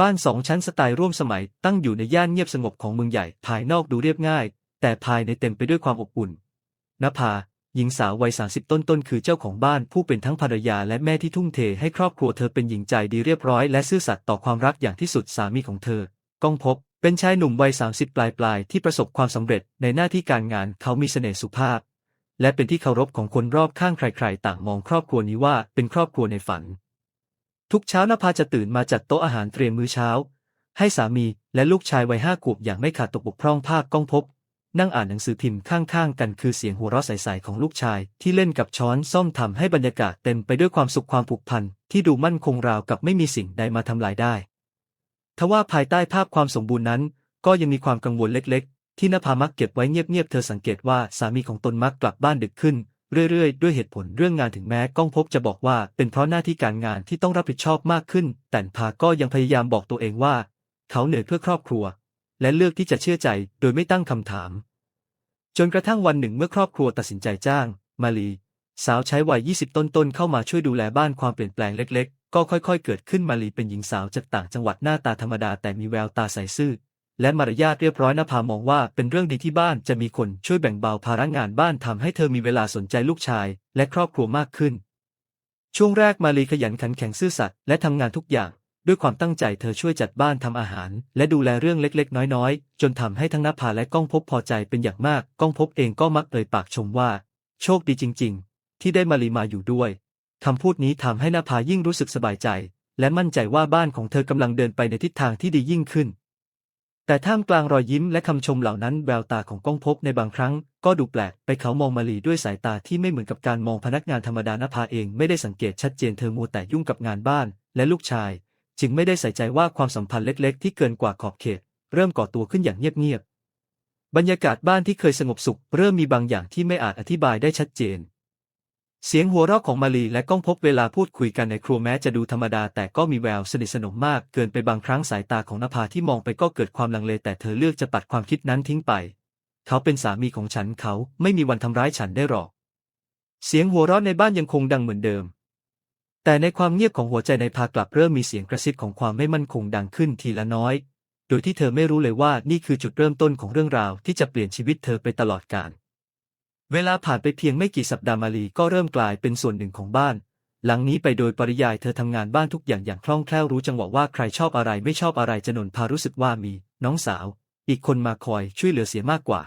บ้านสองชั้นสไตล์ร่วมสมัยตั้งอยู่ในย่านเงียบสงบของเมืองใหญ่ ภายนอกดูเรียบง่าย แต่ภายในเต็มไปด้วยความอบอุ่นนภา หญิงสาววัยสาสิบต้นๆคือเจ้าของบ้านผู้เป็นทั้งภรรยาและแม่ที่ทุ่มเทให้ครอบครัวเธอเป็นหญิงใจดีเรียบร้อยและซื่อสัตย์ต่อความรักอย่างที่สุดสามีของเธอ ก้องพบ เป็นชายหนุ่มวัยสาสิบปลายๆที่ประสบความสำเร็จในหน้าที่การงานเขามีเสน่ห์สุภาพ และเป็นที่เคารพของคนรอบข้างใคร ๆ ต่างมองครอบครัวนี้ว่าเป็นครอบครัวในฝัน ทุกเช้านภาจะตื่นมาจัดโต๊ะอาหารเตรียมมื้อเช้า ให้สามีและลูกชายวัยห้าขวบอย่างไม่ขาดตกบกพร่องภาคก้องพบ นั่งอ่านหนังสือพิมพ์ข้างๆ กันคือเสียงหัวเราะใสๆของลูกชาย ที่เล่นกับช้อนซ่อมทำให้บรรยากาศเต็มไปด้วยความสุขความผูกพันที่ดูมั่นคงราวกับไม่มีสิ่งใดมาทำลายได้ ทว่าภายใต้ภาพความสมบูรณ์นั้น ก็ยังมีความกังวลเล็ก ๆ ที่นภามักเก็บไว้เงียบๆเธอสังเกตว่าสามีของตนมักกลับบ้านดึกขึ้น เรื่อยๆ ด้วยเหตุผลเรื่องงานถึงแม้ก้องพบจะบอกว่าเป็นเพราะหน้าที่การงานที่ต้องรับผิดชอบมากขึ้น แต่นภาก็ยังพยายามบอกตัวเองว่า เขาเหนื่อยเพื่อครอบครัว และเลือกที่จะเชื่อใจโดยไม่ตั้งคำถาม จนกระทั่งวันหนึ่งเมื่อครอบครัวตัดสินใจจ้าง มาลี สาวใช้วัย 20 ต้นๆเข้ามาช่วยดูแลบ้านความเปลี่ยนแปลงเล็ก ๆ ก็ค่อย ๆ เกิดขึ้นมาลีเป็นหญิงสาวจากต่างจังหวัดหน้าตาธรรมดาแต่มีแววตาใสซื่อ และมารยาทเรียบร้อยนภามองว่าเป็นเรื่องดีที่บ้านจะมีคนช่วยแบ่งเบาภาระงานบ้านทำให้เธอมีเวลาสนใจลูกชาย และครอบครัวมากขึ้น ช่วงแรกมาลีขยันขันแข็งซื่อสัตย์และทำงานทุกอย่าง ด้วยความตั้งใจเธอช่วยจัดบ้านทำอาหาร และดูแลเรื่องเล็กๆ น้อยๆ จนทำให้ทั้งนภาและก้องพบพอใจเป็นอย่างมากก้องพบเองก็มักเอ่ยปากชมว่า โชคดีจริง ๆ ที่ได้มาลีมาอยู่ด้วยคำพูดนี้ทำให้นภายิ่งรู้สึกสบายใจ และมั่นใจว่าบ้านของเธอกำลังเดินไปในทิศทางที่ดียิ่งขึ้น แต่ท่ามกลางรอยยิ้มและคำชมเหล่านั้นแววตาของก้องพบในบางครั้ง ก็ดูแปลกไปเขามองมาลีด้วยสายตาที่ไม่เหมือนกับการมองพนักงานธรรมดานภาเองไม่ได้สังเกตชัดเจนเธอมัวแต่ยุ่งกับงานบ้าน และลูกชาย จึงไม่ได้ใส่ใจว่าความสัมพันธ์เล็ก ๆ ที่เกินกว่าขอบเขต เริ่มก่อตัวขึ้นอย่างเงียบๆบรรยากาศบ้านที่เคยสงบสุข เริ่มมีบางอย่างที่ไม่อาจอธิบายได้ชัดเจน เสียงหัวเราะของมาลีและก้องพบเวลาพูดคุยกันในครัวแม้จะดูธรรมดาแต่ก็มีแววสนิทสนมมากเกินไปบางครั้งสายตาของนภาที่มองไปก็เกิดความลังเลแต่เธอเลือกจะปัดความคิดนั้นทิ้งไป เขาเป็นสามีของฉันเขาไม่มีวันทำร้ายฉันได้หรอก เสียงหัวเราะในบ้านยังคงดังเหมือนเดิม แต่ในความเงียบของหัวใจในพากลับเริ่มมีเสียงกระซิบของความไม่มั่นคงดังขึ้นทีละน้อย โดยที่เธอไม่รู้เลยว่านี่คือจุดเริ่มต้นของเรื่องราวที่จะเปลี่ยนชีวิตเธอไปตลอดกาล เวลาผ่านไปเพียงไม่กี่สัปดาห์มาลีก็เริ่มกลายเป็นส่วนหนึ่งของบ้าน หลังนี้ไปโดยปริยายเธอทำงานบ้านทุกอย่างอย่างคล่องแคล่วรู้จังหวะว่าใครชอบอะไรไม่ชอบอะไรจะนนพารู้สึกว่ามี น้องสาว อีกคนมาคอยช่วยเหลือเสียมากกว่า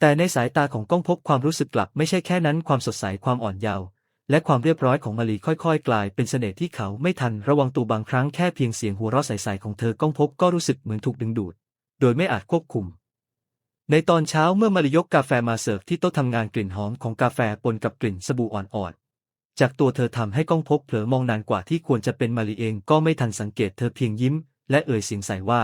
แต่ในสายตาของก้องพบความรู้สึกกลับไม่ใช่แค่นั้นความสดใสความอ่อนเยาว์และความเรียบร้อยของมาลีค่อยๆ กลายเป็นเสน่ห์ที่เขาไม่ทันระวังตัวบางครั้งแค่เพียงเสียงหัวเราะใสๆของเธอก้องพบก็รู้สึกเหมือนถูกดึงดูด โดยไม่อาจควบคุม ในตอนเช้าเมื่อมาลียกกาแฟมาเสิร์ฟที่โต๊ะทำงานกลิ่นหอมของกาแฟปนกับกลิ่นสบู่อ่อนๆ จากตัวเธอทำให้ก้องพบเผลอมองนานกว่าที่ควรจะเป็นมาลีเองก็ไม่ทันสังเกตเธอเพียงยิ้ม และเอ่ยเสียงใส่ว่า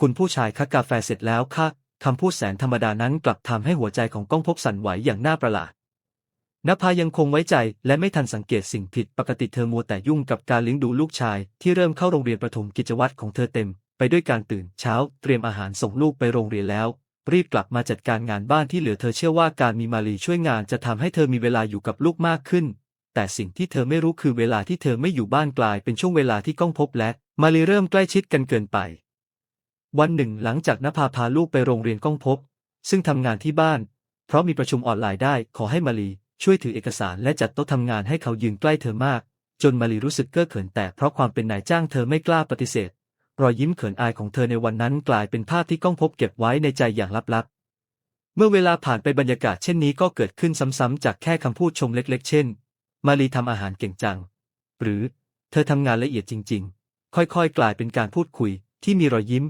คุณผู้ชายคะกาแฟเสร็จแล้วค่ะคำพูดแสนธรรมดานั้นกลับทำให้หัวใจของก้องพบสั่นไหวอย่างน่าประหลาดนภายังคงไว้ใจและไม่ทันสังเกตสิ่งผิดปกติเธอมัวแต่ยุ่งกับการเลี้ยงดูลูกชาย ที่เริ่มเข้าโรงเรียนประถมกิจวัตรของเธอเต็ม ไปด้วยการตื่นเช้าเตรียมอาหารส่งลูกไปโรงเรียนแล้ว รีบกลับมาจัดการงานบ้านที่เหลือเธอเชื่อว่าการมีมาลีช่วยงานจะทำให้เธอมีเวลาอยู่กับลูกมากขึ้น แต่สิ่งที่เธอไม่รู้คือเวลาที่เธอไม่อยู่บ้านกลายเป็นช่วงเวลาที่ก้องพบและ มาลีเริ่มใกล้ชิดกันเกินไป วันหนึ่ง หลังจากนภาพาลูกไปโรงเรียนก้องพบ ซึ่งทำงานที่บ้าน เพราะมีประชุมออนไลน์ได้ขอให้มาลีช่วยถือเอกสารและจัดโต๊ะทำงานให้เขายืนใกล้เธอมาก จนมาลีรู้สึกเก้อเขินแต่เพราะความเป็นนายจ้างเธอไม่กล้าปฏิเสธ รอยยิ้มเขินอายของเธอในวันนั้นกลายเป็นภาพที่ก้องพบเก็บไว้ในใจอย่างลับๆ เมื่อเวลาผ่านไปบรรยากาศเช่นนี้ก็เกิดขึ้นซ้ำๆจากแค่คำพูดชมเล็ก ๆ เช่น มาลีทำอาหารเก่งจัง หรือเธอทำงานละเอียดจริง ๆ ค่อยๆ กลายเป็นการพูดคุย ที่มีรอยยิ้ม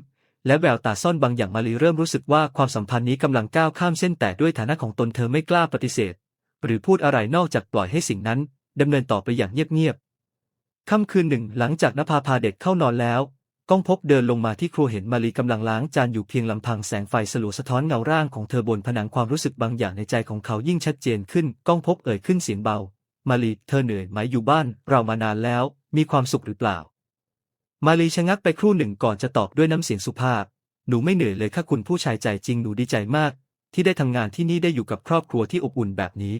และแววตาซ่อนบางอย่างมาลีเริ่มรู้สึกว่าความสัมพันธ์นี้กำลังก้าวข้ามเส้นแต่ด้วยฐานะของตนเธอไม่กล้าปฏิเสธ หรือพูดอะไรนอกจากปล่อยให้สิ่งนั้นดำเนินต่อไปอย่างเงียบๆค่ำคืนหนึ่งหลังจากนภาพาเด็กเข้านอนแล้ว ก้องพบเดินลงมาที่ครัวเห็นมาลีกำลังล้างจานอยู่เพียงลำพังแสงไฟสลัวสะท้อนเงาร่างของเธอบนผนังความรู้สึกบางอย่างในใจของเขายิ่งชัดเจนขึ้น ก้องพบเอ่ยขึ้นเสียงเบา มาลีเธอเหนื่อยไหมอยู่บ้าน เรามานานแล้ว มีความสุขหรือเปล่า มาลีชะงักไปครู่หนึ่งก่อนจะตอบด้วยน้ำเสียงสุภาพ หนูไม่เหนื่อยเลยค่ะคุณผู้ชายใจจริงหนูดีใจมาก ที่ได้ทำงานที่นี่ได้อยู่กับครอบครัวที่อบอุ่นแบบนี้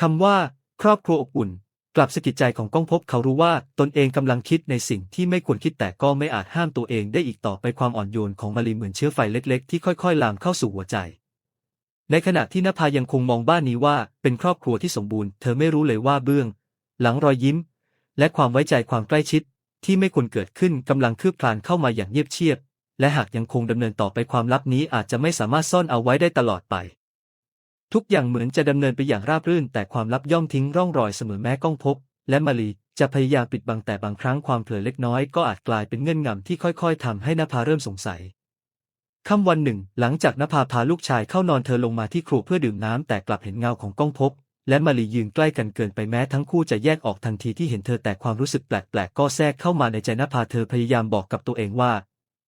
คำว่า ครอบครัวอบอุ่น กลับสะกิดใจของก้องพบเขารู้ว่าตนเองกำลังคิดในสิ่งที่ไม่ควรคิดแต่ก็ไม่อาจห้ามตัวเองได้อีกต่อไปความอ่อนโยนของมารีเหมือนเชื้อไฟเล็ก ๆ ที่ค่อยๆลามเข้าสู่หัวใจ ในขณะที่นภายังคงมองบ้านนี้ว่าเป็นครอบครัวที่สมบูรณ์เธอไม่รู้เลยว่าเบื้อง หลังรอยยิ้ม และความไว้ใจความใกล้ชิด ที่ไม่ควรเกิดขึ้นกำลังคืบคลานเข้ามาอย่างเงียบเชียบ และหากยังคงดำเนินต่อไปความลับนี้อาจจะไม่สามารถซ่อนเอาไว้ได้ตลอดไป ทุกอย่างเหมือนจะดำเนินไปอย่างราบรื่น แต่ความลับย่อมทิ้งร่องรอยเสมอแม้ก้องพบ และมารีจะพยายามปิดบังแต่บางครั้งความเผลอเล็กน้อยก็อาจกลายเป็นเงื่อนงำที่ค่อยๆทำให้นภาเริ่มสงสัยค่ำวันหนึ่ง หลังจากนภาพาลูกชายเข้านอนเธอลงมาที่ครัวเพื่อดื่มน้ำแต่กลับเห็นเงาของก้องพบ และมารียืนใกล้กันเกินไปแม้ทั้งคู่จะแยกออกทันทีที่เห็นเธอแต่ความรู้สึกแปลกๆก็แทรกเข้ามาในใจนภาเธอพยายามบอกกับตัวเองว่า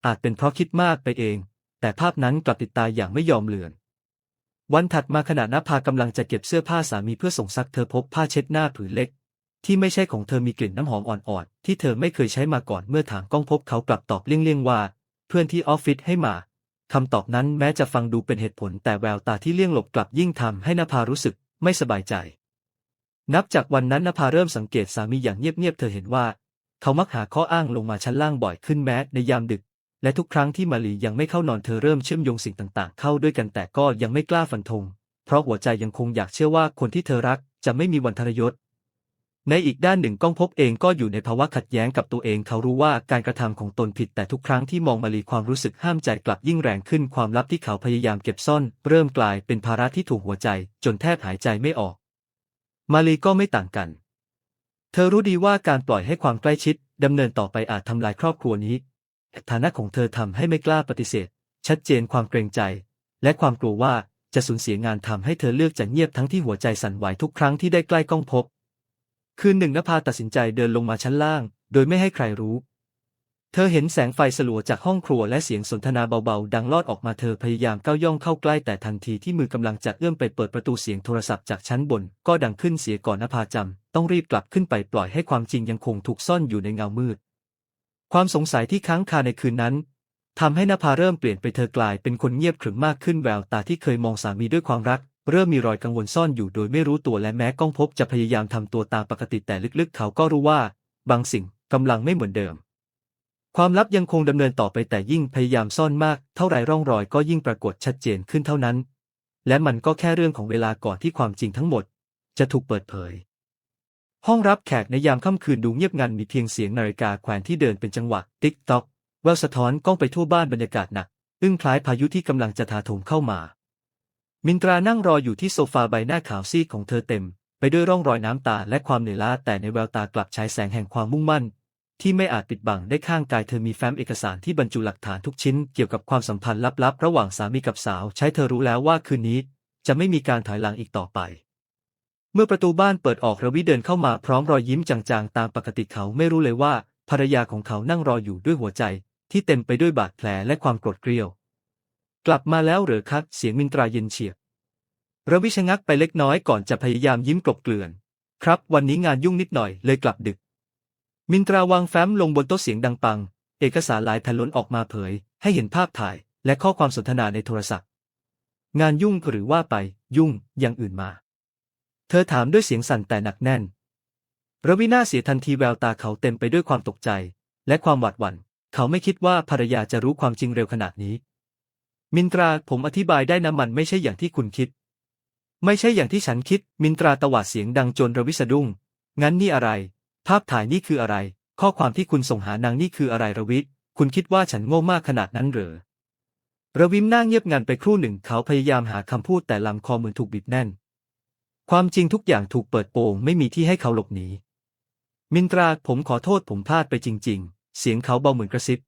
อาจเป็นเพราะคิดมากไปเอง แต่ภาพนั้นกลับติดตาอย่างไม่ยอมเลือน วันถัดมาขณะนภากำลังจะเก็บเสื้อผ้าสามีเพื่อส่งซักเธอพบผ้าเช็ดหน้าผืนเล็ก ที่ไม่ใช่ของเธอมีกลิ่นน้ำหอมอ่อนๆที่เธอไม่เคยใช้มาก่อนเมื่อถามก้องพบเขากลับตอบเลี่ยงๆว่า เพื่อนที่ออฟฟิศให้มาคำตอบนั้นแม้จะฟังดูเป็นเหตุผลแต่แววตาที่เลี่ยงหลบกลับยิ่งทำให้นภารู้สึกไม่สบายใจ นับจากวันนั้นนภาเริ่มสังเกตสามีอย่างเงียบๆเธอเห็นว่า เขามักหาข้ออ้างลงมาชั้นล่างบ่อยขึ้นแม้ในยามดึก และทุกครั้งที่มาลียังไม่เข้านอนเธอเริ่มเชื่อมโยงสิ่งต่างๆ เข้าด้วยกันแต่ก็ยังไม่กล้าฟันธง เพราะหัวใจยังคงอยากเชื่อว่าคนที่เธอรักจะไม่มีวันทรยศ ในอีกด้านหนึ่งก้องพบเองก็อยู่ในภาวะขัดแย้งกับตัวเองเขารู้ว่าการกระทำของตนผิดแต่ทุกครั้งที่มองมาลีความรู้สึกห้ามใจกลับยิ่งแรงขึ้นความลับที่เขาพยายามเก็บซ่อน เริ่มกลายเป็นภาระที่ถูกหัวใจ จนแทบหายใจไม่ออก มาลีก็ไม่ต่างกัน เธอรู้ดีว่าการปล่อยให้ความใกล้ชิดดำเนินต่อไปอาจทำลายครอบครัวนี้ ฐานะของเธอทำให้ไม่กล้าปฏิเสธ ชัดเจนความเกรงใจ และความกลัวว่าจะสูญเสียงานทำให้เธอเลือกจะเงียบทั้งที่หัวใจสั่นไหวทุกครั้งที่ได้ใกล้กล้องพบ คืนหนึ่งนภาตัดสินใจเดินลงมาชั้นล่าง โดยไม่ให้ใครรู้ เธอเห็นแสงไฟสลัวจากห้องครัวและเสียงสนทนาเบาๆ ดังลอดออกมาเธอพยายามก้าวย่องเข้าใกล้แต่ทันทีที่มือกำลังจะเอื้อมไปเปิดประตูเสียงโทรศัพท์จากชั้นบน ก็ดังขึ้นเสียก่อนนภาจำต้องรีบกลับขึ้นไปปล่อยให้ความจริงยังคงถูกซ่อนอยู่ในเงามืด ความสงสัยที่ค้างคาในคืนนั้นทำให้นภาเริ่มเปลี่ยนไปเธอกลายเป็นคนเงียบขรึมมากขึ้นแววตาที่เคยมองสามีด้วยความรัก เริ่มมีรอยกังวลซ่อนอยู่โดยไม่รู้ตัวและแม้ก้องพบจะพยายามทำตัวตามปกติแต่ลึกๆ เขาก็รู้ว่า บางสิ่งกำลังไม่เหมือนเดิม ความลับยังคงดำเนินต่อไปแต่ยิ่งพยายามซ่อนมาก เท่าไรร่องรอยก็ยิ่งปรากฏชัดเจนขึ้นเท่านั้น และมันก็แค่เรื่องของเวลาก่อนที่ความจริงทั้งหมด จะถูกเปิดเผย ห้องรับแขกในยามค่ำคืนดูเงียบงันมีเพียงเสียงนาฬิกาแขวนที่เดินเป็นจังหวะ ติ๊กต๊อกแววสะท้อนกล้องไปทั่วบ้านบรรยากาศหนักอึ้งคล้ายพายุที่กำลังจะถาโถมเข้ามา มินตรานั่งรออยู่ที่โซฟาใบหน้าขาวซีดของเธอเต็ม ไปด้วยร่องรอยน้ำตาและความเหนื่อยล้าแต่ในแววตากลับฉายแสงแห่งความมุ่งมั่น ที่ไม่อาจปิดบังได้ข้างกายเธอมีแฟ้มเอกสารที่บรรจุหลักฐานทุกชิ้นเกี่ยวกับความสัมพันธ์ลับๆ ระหว่างสามีกับสาว ใช้เธอรู้แล้วว่าคืนนี้ จะไม่มีการถอยหลังอีกต่อไป เมื่อประตูบ้านเปิดออกระวิเดินเข้ามาพร้อมรอยยิ้มจางๆ ตามปกติเขาไม่รู้เลยว่าภรรยาของเขานั่งรออยู่ด้วยหัวใจ ที่เต็มไปด้วยบาดแผลและความโกรธเกรี้ยว กลับมาแล้วเหรือครับเสียงมินตราเย็นเฉียบระวิชะงักไปเล็กน้อยก่อนจะพยายามยิ้มกลบเกลื่อน ครับ วันนี้งานยุ่งนิดหน่อยเลยกลับดึก มินตราวางแฟ้มลงบนโต๊ะเสียงดังปัง เอกสารหลายแผ่นล้นออกมาเผย ให้เห็นภาพถ่าย และข้อความสนทนาในโทรศัพท์ งานยุ่งหรือว่าไป ยุ่งอย่างอื่นมา เธอถามด้วยเสียงสั่นแต่หนักแน่นระวิน่าเสียทันทีแววตาเขาเต็มไปด้วยความตกใจ และความหวาดหวัน่น เขาไม่คิดว่าภรรยาจะรู้ความจริงเร็วขนาดนี้ มินตราผมอธิบายได้นะมันไม่ใช่อย่างที่คุณคิด ไม่ใช่อย่างที่ฉันคิด มินตราตวาดเสียงดังจนระวิสะดุ้ง งั้นนี่อะไร ภาพถ่ายนี่คืออะไร ข้อความที่คุณส่งหานางนี่คืออะไรระวิคุณคิดว่าฉันโง่มากขนาดนั้นเหรอระวิมนั่งเงียบงันไปครู่หนึ่งเขาพยายามหาคำพูดแต่ลำคอเหมือนถูกบีบแน่น ความจริงทุกอย่างถูกเปิดโปงไม่มีที่ให้เขาหลบหนี มินตราผมขอโทษผมพลาดไปจริง ๆ เสียงเขาเบาเหมือนกระซิบ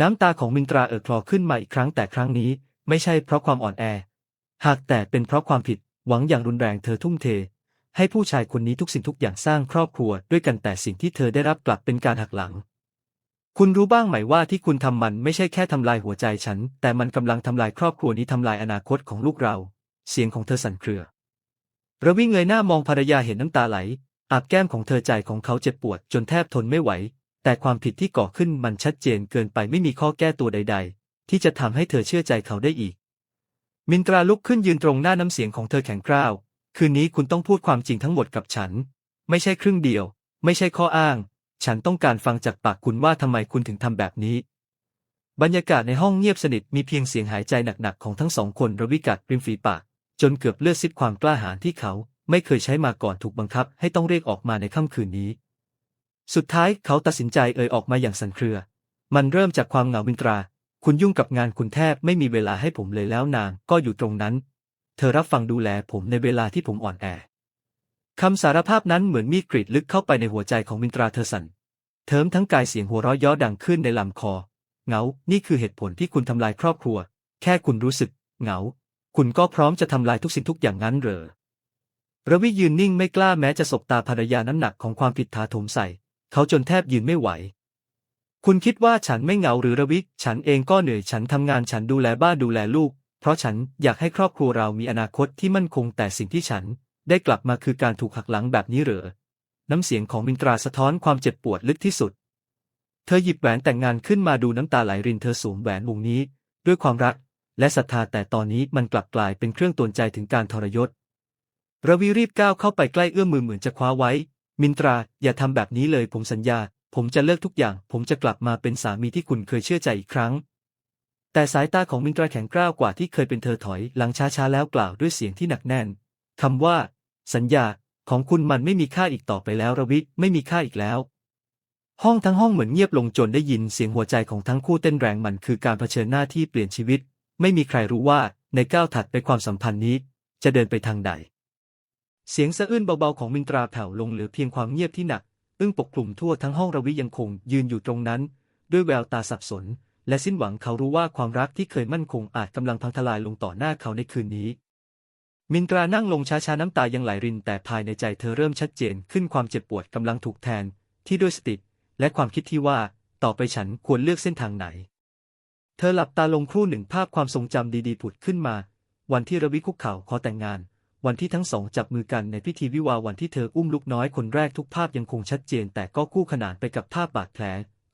น้ำตาของมินตราเอ่อคลอขึ้นมาอีกครั้งแต่ครั้งนี้ ไม่ใช่เพราะความอ่อนแอ หากแต่เป็นเพราะความผิดหวังอย่างรุนแรงเธอทุ่มเท ให้ผู้ชายคนนี้ทุกสิ่งทุกอย่างสร้างครอบครัวด้วยกันแต่สิ่งที่เธอได้รับกลับเป็นการหักหลัง คุณรู้บ้างไหมว่าที่คุณทำมันไม่ใช่แค่ทำลายหัวใจฉัน แต่มันกำลังทำลายครอบครัวนี้ทำลายอนาคตของลูกเรา เสียงของเธอสั่นเครือ ระวิเงยหน้ามองภรรยาเห็นน้ำตาไหล อาบแก้มของเธอใจของเขาเจ็บปวดจนแทบทนไม่ไหว แต่ความผิดที่ก่อขึ้นมันชัดเจนเกินไปไม่มีข้อแก้ตัวใด ๆ ที่จะทำให้เธอเชื่อใจเขาได้อีก มินตราลุกขึ้นยืนตรงหน้าน้ำเสียงของเธอแข็งกร้าว คืนนี้คุณต้องพูดความจริงทั้งหมดกับฉัน ไม่ใช่ครึ่งเดียว ไม่ใช่ข้ออ้าง ฉันต้องการฟังจากปากคุณว่าทำไมคุณถึงทำแบบนี้บรรยากาศในห้องเงียบสนิทมีเพียงเสียงหายใจหนักๆของทั้งสองคนระวิกัดริมฝีปาก จนเกือบเลือดซิดความกล้าหาญที่เขาไม่เคยใช้มาก่อนถูกบังคับให้ต้องเรียกออกมาในค่ำคืนนี้ สุดท้ายเขาตัดสินใจเอ่ยออกมาอย่างสั่นเครือ มันเริ่มจากความเหงาวินตรา คุณยุ่งกับงานคุณแทบไม่มีเวลาให้ผมเลยแล้วนางก็อยู่ตรงนั้น เธอรับฟังดูแลผมในเวลาที่ผมอ่อนแอคำสารภาพนั้นเหมือนมีดกรีดลึกเข้าไปในหัวใจของมินตราเธอสั่นเทิมทั้งกายเสียงหัวเราะย้อดังขึ้นในลำคอเหงา นี่คือเหตุผลที่คุณทำลายครอบครัว แค่คุณรู้สึก เหงา คุณก็พร้อมจะทำลายทุกสิ่งทุกอย่างนั้นเหรอระวิยืนนิ่งไม่กล้าแม้จะสบตาภรรยาน้ำหนักของความผิดถาโถมใส่ เขาจนแทบยืนไม่ไหว คุณคิดว่าฉันไม่เหงาหรือระวิ ฉันเองก็เหนื่อยฉันทำงานฉันดูแลบ้านดูแลลูก เพราะฉันอยากให้ครอบครัวเรามีอนาคตที่มั่นคงแต่สิ่งที่ฉัน ได้กลับมาคือการถูกหักหลังแบบนี้เหรอ น้ำเสียงของมินตราสะท้อนความเจ็บปวดลึกที่สุด เธอหยิบแหวนแต่งงานขึ้นมาดูน้ำตาไหลรินเธอสวมแหวนวงนี้ ด้วยความรัก และศรัทธาแต่ตอนนี้มันกลับกลายเป็นเครื่องตวนใจถึงการทรยศระวีรีบก้าวเข้าไปใกล้เอื้อมมือเหมือนจะคว้าไว้ มินตรา อย่าทำแบบนี้เลยผมสัญญา ผมจะเลิกทุกอย่าง ผมจะกลับมาเป็นสามีที่คุณเคยเชื่อใจอีกครั้ง แต่สายตาของมินตราแข็งกร้าวกว่าที่เคยเป็นเธอถอยหลังช้าๆแล้วกล่าวด้วยเสียงที่หนักแน่นคำว่า สัญญา ของคุณมันไม่มีค่าอีกต่อไปแล้วระวิไม่มีค่าอีกแล้ว ห้องทั้งห้องเหมือนเงียบลงจนได้ยินเสียงหัวใจของทั้งคู่เต้นแรงมันคือการเผชิญหน้าที่เปลี่ยนชีวิต ไม่มีใครรู้ว่าในก้าวถัดไปความสัมพันธ์นี้ จะเดินไปทางใด เสียงสะอื้นเบาๆของมินตราแผ่วลงเหลือเพียงความเงียบที่หนัก อึ้งปกคลุมทั่วทั้งห้องระวิยังคงยืนอยู่ตรงนั้น ด้วยแววตาสับสน และสิ้นหวังเขารู้ว่าความรักที่เคยมั่นคงอาจกำลังพังทลายลงต่อหน้าเขาในคืนนี้ มินตรานั่งลงช้าๆน้ำตายังไหลริน แต่ภายในใจเธอเริ่มชัดเจนขึ้นความเจ็บปวดกำลังถูกแทนที่ด้วยสติและความคิดที่ว่า ต่อไปฉันควรเลือกเส้นทางไหน เธอหลับตาลงครู่หนึ่งภาพความทรงจำดีๆผุดขึ้นมา วันที่ระวิคุกเข่าขอแต่งงาน วันที่ทั้งสองจับมือกันในพิธีวิวาหวันที่เธออุ้มลูกน้อยคนแรกทุกภาพยังคงชัดเจน แต่ก็คู่ขนานไปกับภาพบาดแผล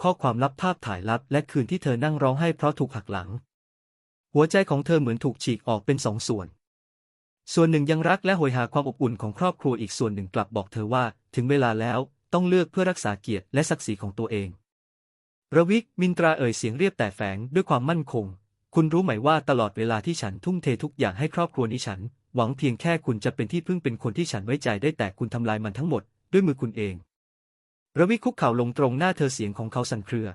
ข้อความลับภาพถ่ายลับ และคืนที่เธอนั่งร้องไห้เพราะถูกหักหลัง หัวใจของเธอเหมือนถูกฉีกออกเป็นสองส่วน ส่วนหนึ่งยังรักและโหยหาความอบอุ่นของครอบครัวอีกส่วนหนึ่งกลับบอกเธอว่า ถึงเวลาแล้วต้องเลือกเพื่อรักษาเกียรติและศักดิ์ศรีของตัวเอง ระวิกมินตราเอ่ยเสียงเรียบแต่แฝงด้วยความมั่นคง คุณรู้ไหมว่าตลอดเวลาที่ฉันทุ่มเททุกอย่างให้ครอบครัวนี้ฉัน หวังเพียงแค่คุณจะเป็นที่พึ่งเป็นคนที่ฉันไว้ใจได้แต่คุณทำลายมันทั้งหมด ด้วยมือคุณเอง ระวิคุกเข่าลงตรงหน้าเธอเสียงของเขาสั่นเครือ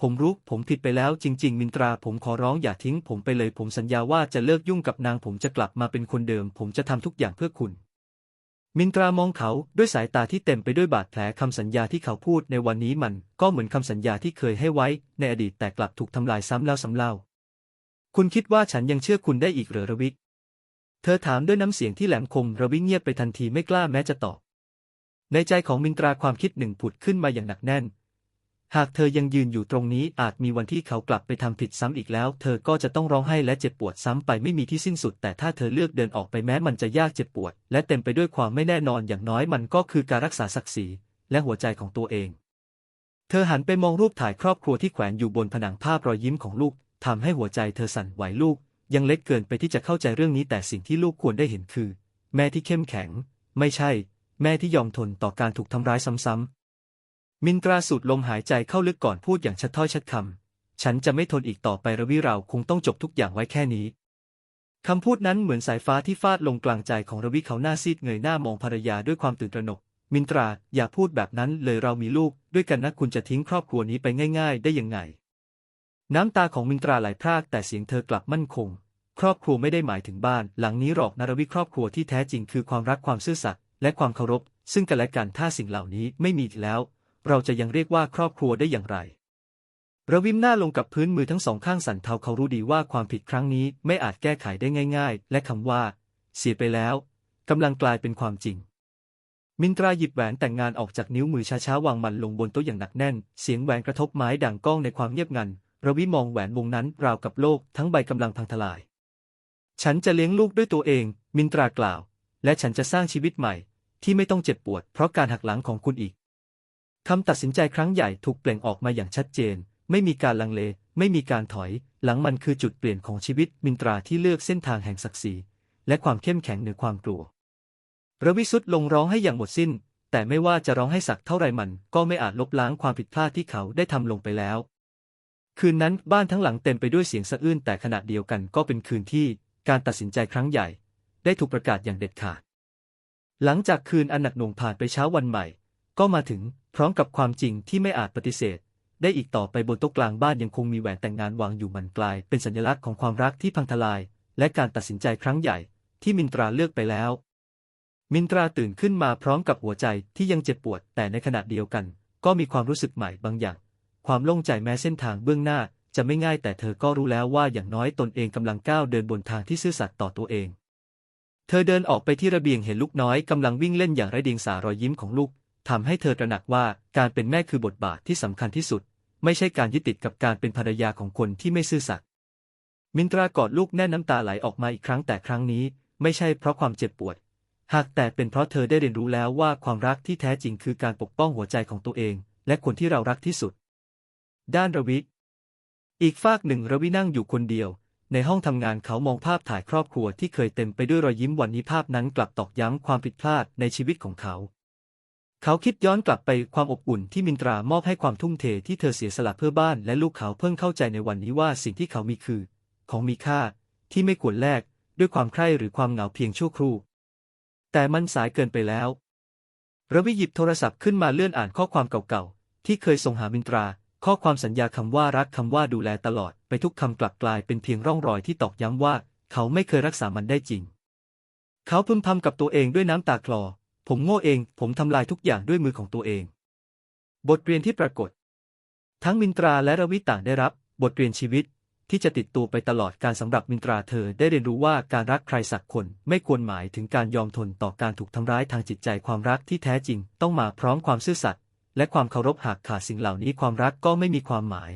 ผมรู้ผมผิดไปแล้วจริง ๆ มินตราผมขอร้องอย่าทิ้ง ผมไปเลยผมสัญญาว่าจะเลิกยุ่งกับนางผมจะกลับมาเป็นคนเดิม ผมจะทำทุกอย่างเพื่อคุณ มินตรามองเขาด้วยสายตาที่เต็มไปด้วยบาดแผลคำสัญญาที่เขาพูดในวันนี้มันก็เหมือนคำสัญญาที่เคยให้ไว้ในอดีตแต่กลับถูกทำลายซ้ำแล้วซ้ำเล่า คุณคิดว่าฉันยังเชื่อคุณได้อีกเหรอระวิก เธอถามด้วยน้ำเสียงที่แหลมคมระวิกเงียบไปทันทีไม่กล้าแม้จะตอบ ในใจของมินตราความคิดหนึ่งผุดขึ้นมาอย่างหนักแน่น หากเธอยังยืนอยู่ตรงนี้อาจมีวันที่เขากลับไปทำผิดซ้ำอีกแล้ว เธอก็จะต้องร้องไห้และเจ็บปวดซ้ำไปไม่มีที่สิ้นสุด แต่ถ้าเธอเลือกเดินออกไปแม้มันจะยากเจ็บปวด และเต็มไปด้วยความไม่แน่นอนอย่างน้อยมันก็คือการรักษาศักดิ์ศรีและหัวใจของตัวเอง เธอหันไปมองรูปถ่ายครอบครัวที่แขวนอยู่บนผนังภาพรอยยิ้มของลูกทำให้หัวใจเธอสั่นไหวลูก ยังเล็กเกินไปที่จะเข้าใจเรื่องนี้แต่สิ่งที่ลูกควรได้เห็นคือ แม่ที่เข้มแข็ง ไม่ใช่ แม่ที่ยอมทนต่อการถูกทำร้ายซ้ำๆ มินตราสูดลมหายใจเข้าลึกก่อนพูดอย่างชัดถ้อยชัดคำ ฉันจะไม่ทนอีกต่อไประวิเราคงต้องจบทุกอย่างไว้แค่นี้ คำพูดนั้นเหมือนสายฟ้าที่ฟาดลงกลางใจของระวิเขาหน้าซีดเงยหน้ามองภรรยาด้วยความตื่นตระหนก มินตราอย่าพูดแบบนั้นเลยเรามีลูก ด้วยกันนะคุณจะทิ้งครอบครัวนี้ไปง่าย ๆ ได้ยังไง น้ำตาของมินตราไหลพรากแต่เสียงเธอกลับมั่นคง ครอบครัวไม่ได้หมายถึงบ้าน หลังนี้หรอกนารวิครอบครัวที่แท้จริงคือความรักความซื่อสัตย์และความเคารพ ซึ่งกันและกันถ้าสิ่งเหล่านี้ไม่มีแล้ว เราจะยังเรียกว่าครอบครัวได้อย่างไรระวิมหน้าลงกับพื้นมือทั้งสองข้างสั่นเทาเขารู้ดีว่าความผิดครั้งนี้ไม่อาจแก้ไขได้ง่าย ๆ และคำว่า เสียไปแล้วกำลังกลายเป็นความจริง มินตราหยิบแหวนแต่งงานออกจากนิ้วมือช้าๆวางมันลงบนโต๊ะอย่างหนักแน่น เสียงแหวนกระทบไม้ดังก้องในความเงียบงันระวิมองแหวนวงนั้นราวกับโลกทั้งใบกำลังพังทลาย ฉันจะเลี้ยงลูกด้วยตัวเอง มินตรากล่าว และฉันจะสร้างชีวิตใหม่ ที่ไม่ต้องเจ็บปวด เพราะการหักหลังของคุณอีก คำตัดสินใจครั้งใหญ่ถูกเปล่งออกมาอย่างชัดเจน ไม่มีการลังเล ไม่มีการถอย หลังมันคือจุดเปลี่ยนของชีวิตมินตราที่เลือกเส้นทางแห่งศักดิ์ศรีและความเข้มแข็งเหนือความกลัวระวิสุทธ์ลงร้องให้อย่างหมดสิ้น แต่ไม่ว่าจะร้องให้สักเท่าไรมัน ก็ไม่อาจลบล้างความผิดพลาดที่เขาได้ทำลงไปแล้ว คืนนั้นบ้านทั้งหลังเต็มไปด้วยเสียงสะอื้นแต่ขณะเดียวกันก็เป็นคืนที่การตัดสินใจครั้งใหญ่ ได้ถูกประกาศอย่างเด็ดขาด หลังจากคืนอันหนักหน่วงผ่านไปเช้าวันใหม่ ก็มาถึง พร้อมกับความจริงที่ไม่อาจปฏิเสธ ได้อีกต่อไปบนโต๊ะกลางบ้านยังคงมีแหวนแต่งงานวางอยู่มันกลาย เป็นสัญลักษณ์ของความรักที่พังทลาย และการตัดสินใจครั้งใหญ่ ที่มินตราเลือกไปแล้ว มินตราตื่นขึ้นมาพร้อมกับหัวใจที่ยังเจ็บปวด แต่ในขณะเดียวกัน ก็มีความรู้สึกใหม่บางอย่าง ความโล่งใจแม้เส้นทางเบื้องหน้า จะไม่ง่ายแต่เธอก็รู้แล้วว่าอย่างน้อยตนเองกำลังก้าวเดินบนทางที่ซื่อสัตย์ต่อตัวเองเธอเดินออกไปที่ระเบียงเห็นลูกน้อยกำลังวิ่งเล่นอย่างไร้เดียงสารอยยิ้มของลูก ทำให้เธอตระหนักว่าการเป็นแม่คือบทบาทที่สำคัญที่สุด ไม่ใช่การยึดติดกับการเป็นภรรยาของคนที่ไม่ซื่อสัตย์มินตรากอดลูกแน่นน้ำตาไหลออกมาอีกครั้งแต่ครั้งนี้ ไม่ใช่เพราะความเจ็บปวด หากแต่เป็นเพราะเธอได้เรียนรู้แล้วว่าความรักที่แท้จริงคือการปกป้องหัวใจของตัวเอง และคนที่เรารักที่สุด ด้านระวิ อีกฝากหนึ่งระวินั่งอยู่คนเดียว ในห้องทำงานเขามองภาพถ่ายครอบครัวที่เคยเต็มไปด้วยรอยยิ้มวันนี้ภาพนั้นกลับตอกย้ำความผิดพลาดในชีวิตของเขา เขาคิดย้อนกลับไปความอบอุ่นที่มินตรามอบให้ความทุ่มเทที่เธอเสียสละเพื่อบ้านและลูกเขาเพิ่งเข้าใจในวันนี้ว่าสิ่งที่เขามีคือ ของมีค่า ที่ไม่ควรแลกด้วยความใคร่หรือความเหงาเพียงชั่วครู่ แต่มันสายเกินไปแล้วระวิหยิบโทรศัพท์ขึ้นมาเลื่อนอ่านข้อความเก่าๆ ที่เคยส่งหามินตรา ข้อความสัญญาคำว่ารักคำว่าดูแลตลอดไปทุกคำกลับกลายเป็นเพียงร่องรอยที่ตอกย้ำว่า เขาไม่เคยรักษามันได้จริง เขาพึมพำกับตัวเองด้วยน้ำตาคลอ ผมโง่เอง ผมทำลายทุกอย่างด้วยมือของตัวเอง บทเรียนที่ปรากฏ ทั้งมินตราและระวิต่างได้รับ บทเรียนชีวิตที่จะติดตัวไปตลอดการสำหรับมินตราเธอได้เรียนรู้ว่าการรักใครสักคนไม่ควรหมายถึงการยอมทนต่อการถูกทำร้ายทางจิตใจความรักที่แท้จริง ต้องมาพร้อมความซื่อสัตย์และความเคารพหากขาดสิ่งเหล่านี้ความรักก็ไม่มีความหมาย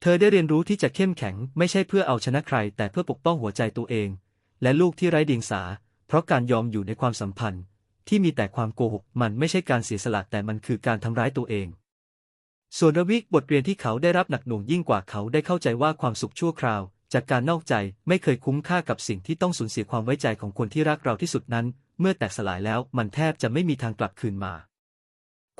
เธอได้เรียนรู้ที่จะเข้มแข็ง ไม่ใช่เพื่อเอาชนะใคร แต่เพื่อปกป้องหัวใจตัวเอง และลูกที่ไร้เดียงสา เพราะการยอมอยู่ในความสัมพันธ์ ที่มีแต่ความโกหกมันไม่ใช่การเสียสละแต่มันคือการทำร้ายตัวเอง ส่วนระวิกบทเรียนที่เขาได้รับหนักหน่วงยิ่งกว่าเขาได้เข้าใจว่าความสุขชั่วคราว จากการนอกใจไม่เคยคุ้มค่ากับสิ่งที่ต้องสูญเสียความไว้ใจของคนที่รักเราที่สุดนั้น เมื่อแตกสลายแล้วมันแทบจะไม่มีทางกลับคืนมา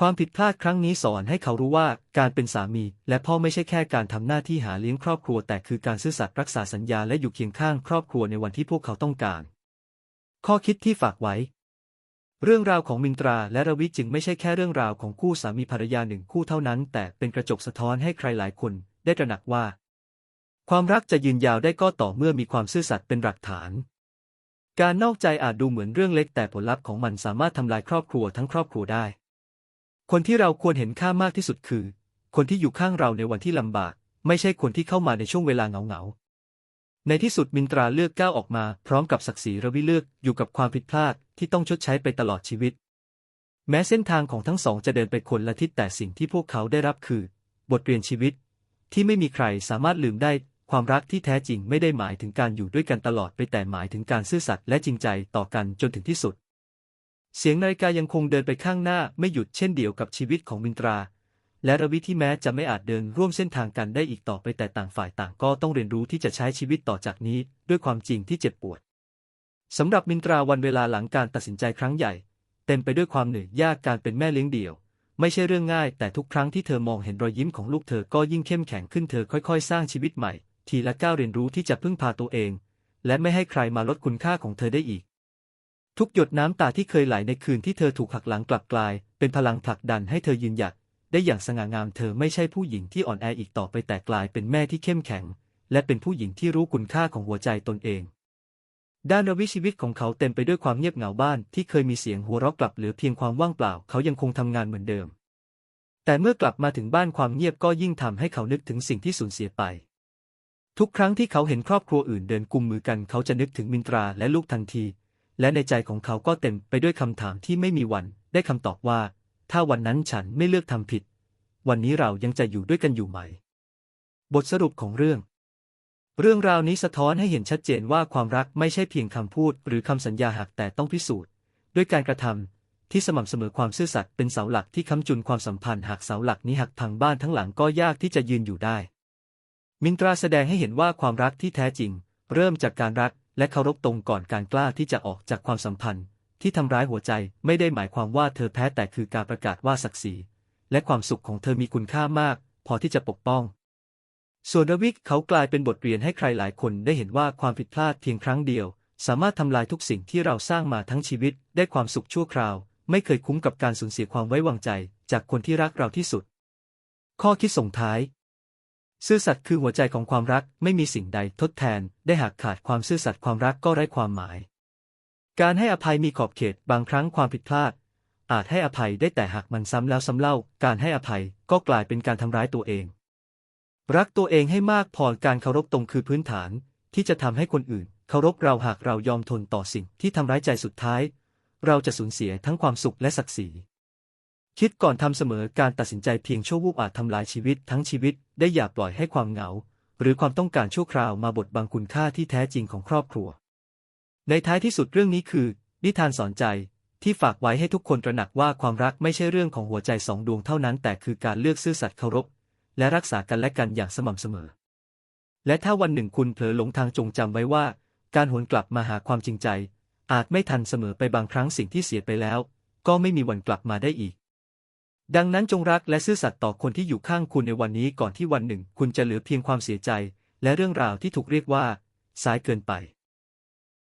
ความผิดพลาดครั้งนี้สอนให้เขารู้ว่าการเป็นสามีและพ่อไม่ใช่แค่การทำหน้าที่หาเลี้ยงครอบครัว แต่คือการซื่อสัตย์รักษาสัญญาและอยู่เคียงข้างครอบครัวในวันที่พวกเขาต้องการ ข้อคิดที่ฝากไว้ เรื่องราวของมินตราและระวิจึงไม่ใช่แค่เรื่องราวของคู่สามีภรรยาหนึ่งคู่เท่านั้น แต่เป็นกระจกสะท้อนให้ใครหลายคนได้ตระหนักว่า ความรักจะยืนยาวได้ก็ต่อเมื่อมีความซื่อสัตย์เป็นหลักฐาน การนอกใจอาจดูเหมือนเรื่องเล็กแต่ผลลัพธ์ของมันสามารถทำลายครอบครัวทั้งครอบครัวได้ คนที่เราควรเห็นค่ามากที่สุดคือ คนที่อยู่ข้างเราในวันที่ลำบาก ไม่ใช่คนที่เข้ามาในช่วงเวลาเหงาๆ ในที่สุดมินตราเลือกก้าวออกมา พร้อมกับศักดิ์ศรีระวิเลือกอยู่กับความผิดพลาดที่ต้องชดใช้ไปตลอดชีวิต แม้เส้นทางของทั้งสองจะเดินไปคนละทิศแต่สิ่งที่พวกเขาได้รับคือ บทเรียนชีวิต ที่ไม่มีใครสามารถลืมได้ ความรักที่แท้จริงไม่ได้หมายถึงการอยู่ด้วยกันตลอดไปแต่หมายถึงการซื่อสัตย์และจริงใจต่อกันจนถึงที่สุด เสียงนาฬิกายังคงเดินไปข้างหน้าไม่หยุดเช่นเดียวกับชีวิตของมินตรา และระวิที่แม้จะไม่อาจเดินร่วมเส้นทางกันได้อีกต่อไปแต่ต่างฝ่ายต่างก็ต้องเรียนรู้ที่จะใช้ชีวิตต่อจากนี้ด้วยความจริงที่เจ็บปวดสำหรับมินตราวันเวลาหลังการตัดสินใจครั้งใหญ่ เต็มไปด้วยความเหนื่อยยากการเป็นแม่เลี้ยงเดี่ยว ไม่ใช่เรื่องง่าย แต่ทุกครั้งที่เธอมองเห็นรอยยิ้มของลูกเธอก็ยิ่งเข้มแข็งขึ้นเธอค่อยๆ สร้างชีวิตใหม่ ทีละก้าวเรียนรู้ที่จะพึ่งพาตัวเอง และไม่ให้ใครมาลดคุณค่าของเธอได้อีก ทุกหยดน้ำตาที่เคยไหลในคืนที่เธอถูกหักหลังกลับกลาย เป็นพลังผลักดันให้เธอยืนหยัด ได้อย่างสง่างามเธอไม่ใช่ผู้หญิงที่อ่อนแออีกต่อไปแต่กลายเป็นแม่ที่เข้มแข็ง และเป็นผู้หญิงที่รู้คุณค่าของหัวใจตนเอง ด้านวิชีวิตของเขาเต็มไปด้วยความเงียบเหงาบ้านที่เคยมีเสียงหัวเราะกลับเหลือเพียงความว่างเปล่าเขายังคงทำงานเหมือนเดิม แต่เมื่อกลับมาถึงบ้านความเงียบก็ยิ่งทำให้เขานึกถึงสิ่งที่สูญเสียไป ทุกครั้งที่เขาเห็นครอบครัวอื่นเดินกุมมือกันเขาจะนึกถึงมินตราและลูกทันที และในใจของเขาก็เต็มไปด้วยคำถามที่ไม่มีวันได้คำตอบว่า ถ้าวันนั้นฉันไม่เลือกทำผิด วันนี้เรายังจะอยู่ด้วยกันอยู่ไหม บทสรุปของเรื่อง เรื่องราวนี้สะท้อนให้เห็นชัดเจนว่าความรักไม่ใช่เพียงคำพูด หรือคำสัญญาหักแต่ต้องพิสูจน์ ด้วยการกระทำที่สม่ำเสมอความซื่อสัตย์เป็นเสาหลักที่ค้ำจุนความสัมพันธ์หากเสาหลักนี้หักพังบ้านทั้งหลังก็ยากที่จะยืนอยู่ได้ มินตราแสดงให้เห็นว่าความรักที่แท้จริง เริ่มจากการรักและเคารพตรงก่อนการกล้าที่จะออกจากความสัมพันธ์ ที่ทำร้ายหัวใจไม่ได้หมายความว่าเธอแพ้แต่คือการประกาศว่าศักดิ์ศรีและความสุขของเธอมีคุณค่ามาก พอที่จะปกป้อง ส่วนรวิกเขากลายเป็นบทเรียนให้ใครหลายคนได้เห็นว่าความผิดพลาดเพียงครั้งเดียว สามารถทำลายทุกสิ่งที่เราสร้างมาทั้งชีวิต ได้ความสุขชั่วคราว ไม่เคยคุ้มกับการสูญเสียความไว้วางใจ จากคนที่รักเราที่สุด ข้อคิดส่งท้าย ซื่อสัตย์คือหัวใจของความรักไม่มีสิ่งใดทดแทน ได้หากขาดความซื่อสัตย์ความรักก็ไร้ความหมาย การให้อภัยมีขอบเขตบางครั้งความผิดพลาด อาจให้อภัยได้แต่หากมันซ้ำแล้วซ้ำเล่า การให้อภัยก็กลายเป็นการทำร้ายตัวเอง รักตัวเองให้มากพอการเคารพตรงคือพื้นฐาน ที่จะทำให้คนอื่น เคารพเราหากเรายอมทนต่อสิ่งที่ทำร้ายใจสุดท้าย เราจะสูญเสียทั้งความสุขและศักดิ์ศรีคิดก่อนทำเสมอการตัดสินใจเพียงชั่ววูบอาจทำลายชีวิตทั้งชีวิตได้อย่าปล่อยให้ความเหงา หรือความต้องการชั่วคราวมาบดบังคุณค่าที่แท้จริงของครอบครัว ในท้ายที่สุดเรื่องนี้คือ นิทานสอนใจที่ฝากไว้ให้ทุกคนตระหนักว่าความรักไม่ใช่เรื่องของหัวใจสองดวงเท่านั้น แต่คือการเลือกซื่อสัตย์เคารพ และรักษากันและกันอย่างสม่ำเสมอ และถ้าวันหนึ่งคุณเผลอหลงทางจงจำไว้ว่า การหวนกลับมาหาความจริงใจ อาจไม่ทันเสมอไปบางครั้งสิ่งที่เสียไปแล้ว ก็ไม่มีวันกลับมาได้อีก ดังนั้นจงรักและซื่อสัตย์ต่อคนที่อยู่ข้างคุณในวันนี้ก่อนที่วันหนึ่ง คุณจะเหลือเพียงความเสียใจ และเรื่องราวที่ถูกเรียกว่า สายเกินไป